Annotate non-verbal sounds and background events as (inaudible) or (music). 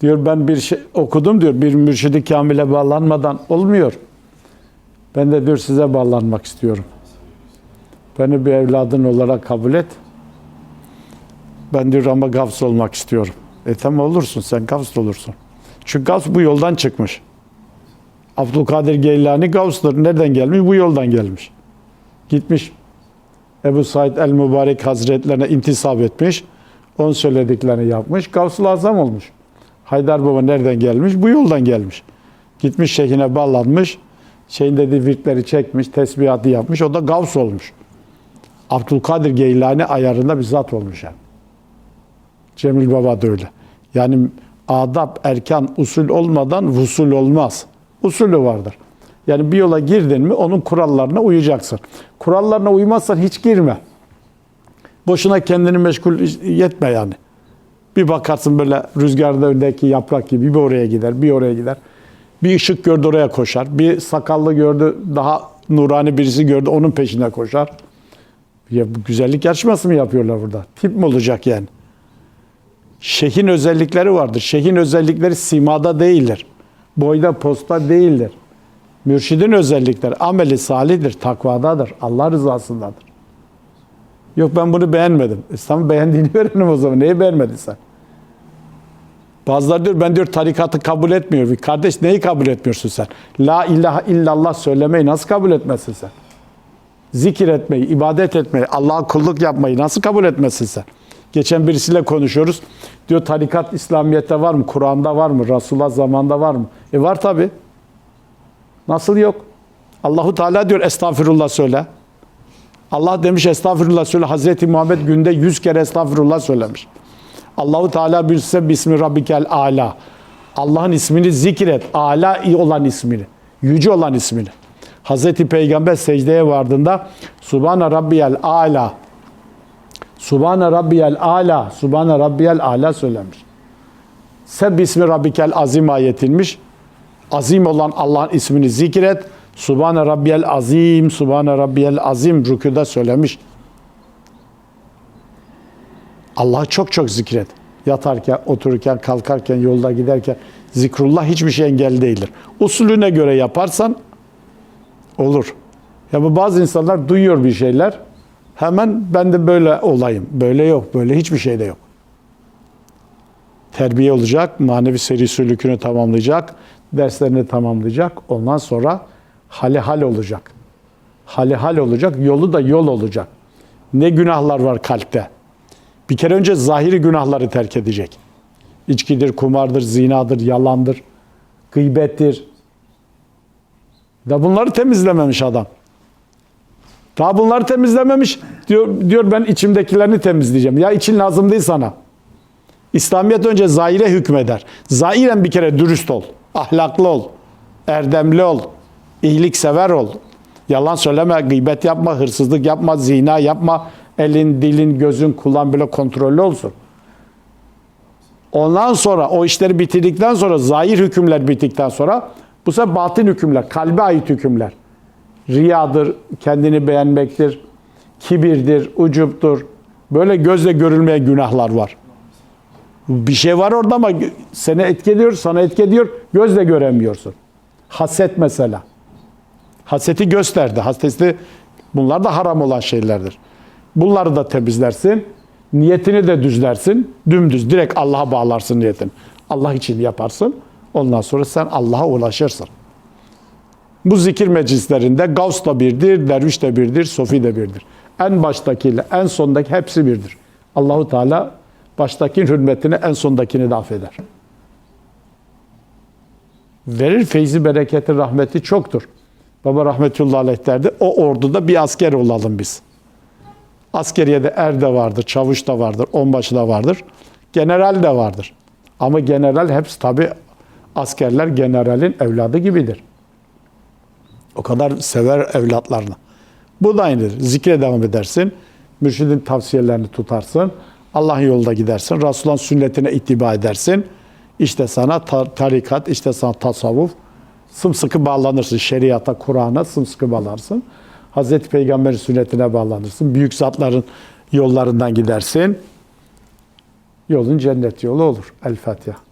Diyor ben bir şey okudum diyor. Bir mürşidi kamile bağlanmadan olmuyor. Ben de diyor size bağlanmak istiyorum. Beni bir evladın olarak kabul et. Ben diyor ama gavs olmak istiyorum. E tamam olursun sen gavs olursun. Çünkü gavs bu yoldan çıkmış. Abdülkadir Geylani gavstur. Nereden gelmiş? Bu yoldan gelmiş. Gitmiş Ebu Said el-Mübarek Hazretlerine intisap etmiş. Onun söylediklerini yapmış. Gavs-ı Azam olmuş. Haydar Baba nereden gelmiş? Bu yoldan gelmiş. Gitmiş şeyhine bağlanmış. Şeyin dediği virtleri çekmiş, tesbihatı yapmış. O da gavs olmuş. Abdülkadir Geylani ayarında bir zat olmuş yani. Cemil Baba da öyle. Yani adab, erkan, usul olmadan vusul olmaz. Usulü vardır. Yani bir yola girdin mi onun kurallarına uyacaksın. Kurallarına uymazsan hiç girme. Boşuna kendini meşgul yetme yani. Bir bakarsın böyle rüzgarda öndeki yaprak gibi bir oraya gider, bir oraya gider. Bir ışık gördü oraya koşar. Bir sakallı gördü, daha nurani birisi gördü onun peşine koşar. Ya bu güzellik yarışması mı yapıyorlar burada? Tip mi olacak yani? Şeyhin özellikleri vardır. Şeyhin özellikleri simada değildir. Boyda posta değildir. Mürşidin özellikleri ameli salihdir, takvadadır, Allah rızasındadır. Yok ben bunu beğenmedim. E tamam beğendiğini (laughs) verelim o zaman. Neyi beğenmedin sen? Bazıları diyor ben diyor tarikatı kabul etmiyor. Kardeş neyi kabul etmiyorsun sen? La ilahe illallah söylemeyi nasıl kabul etmezsin sen? Zikir etmeyi, ibadet etmeyi, Allah'a kulluk yapmayı nasıl kabul etmezsin sen? Geçen birisiyle konuşuyoruz. Diyor tarikat İslamiyet'te var mı? Kur'an'da var mı? Resulullah zamanında var mı? E var tabi. Nasıl yok? Allahu Teala diyor estağfirullah söyle. Allah demiş estağfirullah söyle. Hazreti Muhammed günde yüz kere estağfirullah söylemiş. Allahu Teala bilse bismi rabbikel ala. Allah'ın ismini zikret. Ala olan ismini. Yüce olan ismini. Hazreti Peygamber secdeye vardığında Subhane Rabbiyel Ala Subhane Rabbiyel Ala Subhane Rabbiyel Ala söylemiş. Seb ismi Rabbikel Azim ayetinmiş. Azim olan Allah'ın ismini zikret. Subhane Rabbiyel Azim, Subhane Rabbiyel Azim rüküde söylemiş. Allah'ı çok çok zikret. Yatarken, otururken, kalkarken, yolda giderken zikrullah hiçbir şey engel değildir. Usulüne göre yaparsan olur. Ya bu bazı insanlar duyuyor bir şeyler. Hemen ben de böyle olayım. Böyle yok. Böyle hiçbir şey de yok. Terbiye olacak. Manevi seri sülükünü tamamlayacak. Derslerini tamamlayacak. Ondan sonra hali hal olacak. Hali hal olacak. Yolu da yol olacak. Ne günahlar var kalpte. Bir kere önce zahiri günahları terk edecek. İçkidir, kumardır, zinadır, yalandır, gıybettir. Da bunları temizlememiş adam. Daha bunları temizlememiş. Diyor, diyor ben içimdekilerini temizleyeceğim. Ya için lazım değil sana. İslamiyet önce zahire hükmeder. Zahiren bir kere dürüst ol. Ahlaklı ol. Erdemli ol. iyiliksever ol. Yalan söyleme, gıybet yapma, hırsızlık yapma, zina yapma. Elin, dilin, gözün, kulağın böyle kontrollü olsun. Ondan sonra o işleri bitirdikten sonra zahir hükümler bittikten sonra bu sefer batın hükümler, kalbe ait hükümler. Riyadır, kendini beğenmektir, kibirdir, ucuptur. Böyle gözle görülmeyen günahlar var. Bir şey var orada ama seni etki ediyor, sana etki ediyor, gözle göremiyorsun. Haset mesela. Haseti gösterdi. Haseti bunlar da haram olan şeylerdir. Bunları da temizlersin. Niyetini de düzlersin. Dümdüz direkt Allah'a bağlarsın niyetin. Allah için yaparsın. Ondan sonra sen Allah'a ulaşırsın. Bu zikir meclislerinde Gavs da birdir, Derviş de birdir, Sofi de birdir. En baştakiyle en sondaki hepsi birdir. Allahu Teala baştakinin hürmetine en sondakini de affeder. Verir feyzi, bereketi, rahmeti çoktur. Baba rahmetullahi aleyh derdi. O orduda bir asker olalım biz. Askeriyede er de vardır, çavuş da vardır, onbaşı da vardır. General de vardır. Ama general hepsi tabi askerler generalin evladı gibidir. O kadar sever evlatlarını. Bu da aynıdır. Zikre devam edersin. Mürşidin tavsiyelerini tutarsın. Allah'ın yolunda gidersin. Resulullah'ın sünnetine ittiba edersin. İşte sana ta- tarikat, işte sana tasavvuf. Sımsıkı bağlanırsın. Şeriata, Kur'an'a sımsıkı bağlanırsın. Hazreti Peygamber'in sünnetine bağlanırsın. Büyük zatların yollarından gidersin. Yolun cennet yolu olur. El Fatiha.